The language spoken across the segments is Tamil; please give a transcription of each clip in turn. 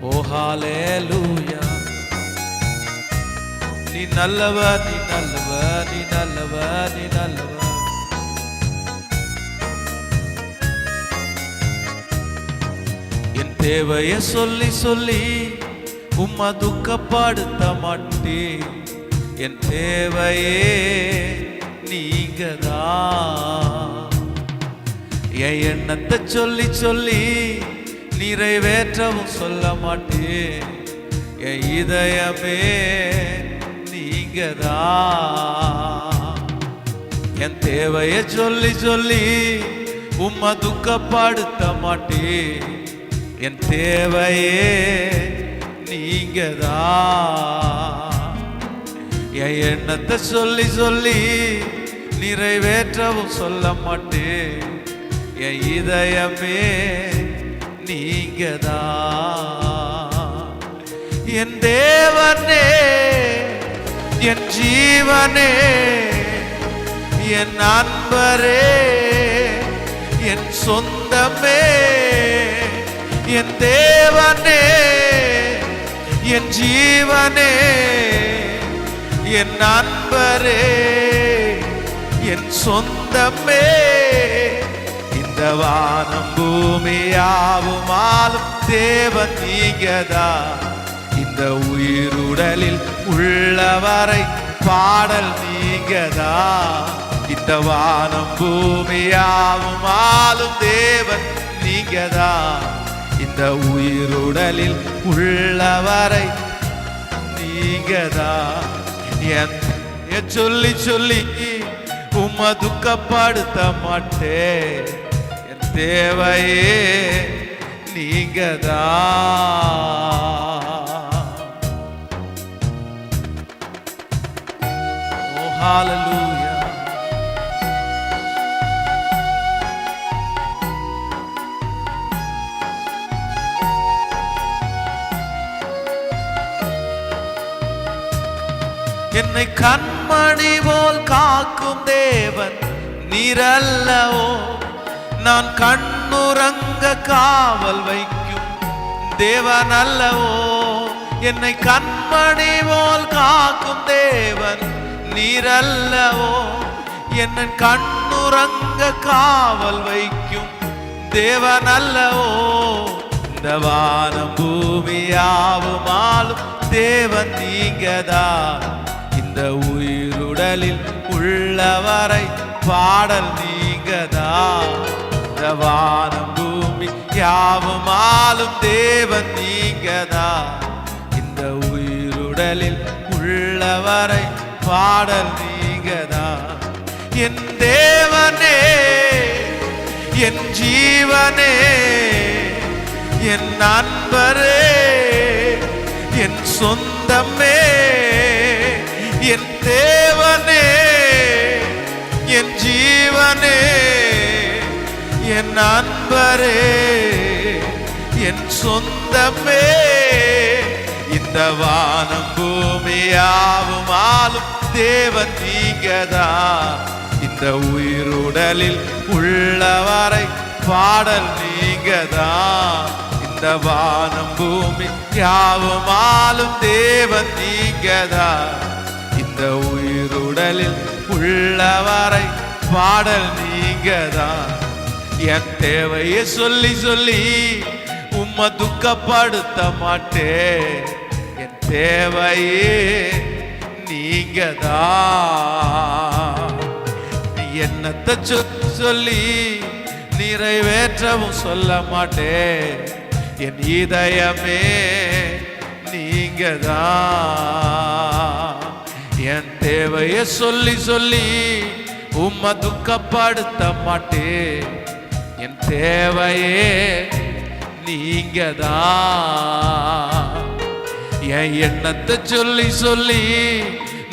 ஓ ஹalleluya. நீ நல்லவ நீ நல்லவ நீ நல்லவ நீ நல்லவ என் தேவைய சொல்லி சொல்லி உம்மா துக்கப்படுத்த மாட்டே என் தேவையே நீங்கதான். என் எண்ணத்தை சொல்லி சொல்லி நிறைவேற்றவும் சொல்ல மாட்டேன். என் இதயமே நீங்கதா? என் தேவையை சொல்லி சொல்லி உம்மை துக்கப்படுத்த மாட்டேன். என் தேவையே நீங்கதா? என் எண்ணத்தை சொல்லி சொல்லி நிறைவேற்றவும் சொல்ல மாட்டேன். என் இதயமே நீங்கதா? என் தேவனே என் ஜீவனே என் நண்பரே என் சொந்தமே என் தேவனே என் ஜீவனே என் நண்பரே என் சொந்தமே. இந்த வானம் பூமியாவும் ஆளும் தேவன் நீங்கதா இந்த உயிருடலில் உள்ளவரை பாடல் நீங்கதா இந்த வானம் பூமியாவும் ஆளும் தேவன் நீங்கதா இந்த உயிருடலில் உள்ளவரை நீங்கதா என் சொல்லி சொல்லி உம்மை துக்கப்படுத்த மாட்டேன் தேவையே நீங்கதா. ஓ என்னை கண்மணி போல் காக்கும் தேவன் நிரல்லவோ? நான் கண்ணுறங்க காவல் வைக்கும். தேவன் அல்லவோ என்னை கண்மணி போல் காக்கும் தேவன். நீரல்லவோ என்னை கண்ணுறங்க காவல் வைக்கும். தேவன் அல்லவோ இந்த வானம் பூமியாவுமாலும் தேவன் நீங்கதா இந்த உயிருடலில் உள்ளவரை பாடல் நீங்கதா. இந்த வானம் பூமி யாவும் ஆளும் தேவன் நீங்கதா? இந்த உயிருடலில் உள்ளவரை பாடல் நீங்கதா? என் தேவனே என் ஜீவனே என் நண்பரே என் சொந்தமே என் தேவனே என் ஜீவனே. என் நண்பரே என் சொந்தமே. இந்த வானம் பூமியாவும் ஆளும் தேவன் நீங்கதா. இந்த உயிருடலில் உள்ளவரை பாடல் நீங்கதா. இந்த வானம் பூமி யாவும் ஆளும் தேவன் நீங்கதா. இந்த உயிருடலில் உள்ளவரை பாடல் நீங்கதான் என் தேவையை சொல்லி சொல்லி உம்மை துக்கப்படுத்த மாட்டேன். என் தேவையே நீங்கதா. நீ என்னத்தை சொ சொல்லி நிறைவேற்றவும் சொல்ல மாட்டேன். என் இதயமே நீங்கதா. என் தேவையை சொல்லி சொல்லி உம்மை துக்கப்படுத்த மாட்டேன். என் தேவையே நீங்கதா. என் எண்ணத்தை சொல்லி சொல்லி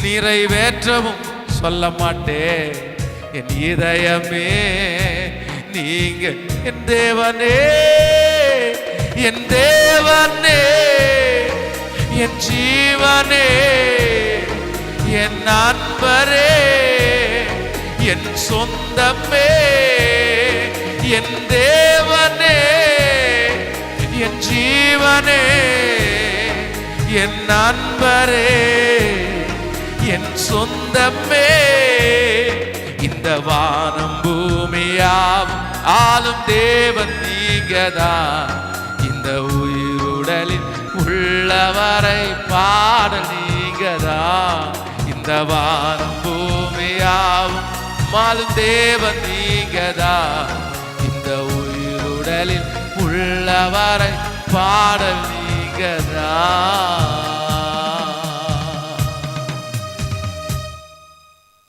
நிறைவேற்றவும் சொல்ல மாட்டேன். என் இதயமே நீங்க என் தேவனே. என் தேவனே. என் ஜீவனே. என் நண்பரே. என் சொந்தமே. என் தேவனே என் ஜீவனே என் நண்பரே என் சொந்தமே. இந்த வானம் பூமியாவும் ஆளும் தேவன் நீங்கதா இந்த உயிருடலில் உள்ளவரை பாட நீங்கதா? இந்த வானம் பூமியாவும் மாலும் தேவன் நீங்கதா உயிருடலில் உள்ளவரை பாடல் நீங்கதான்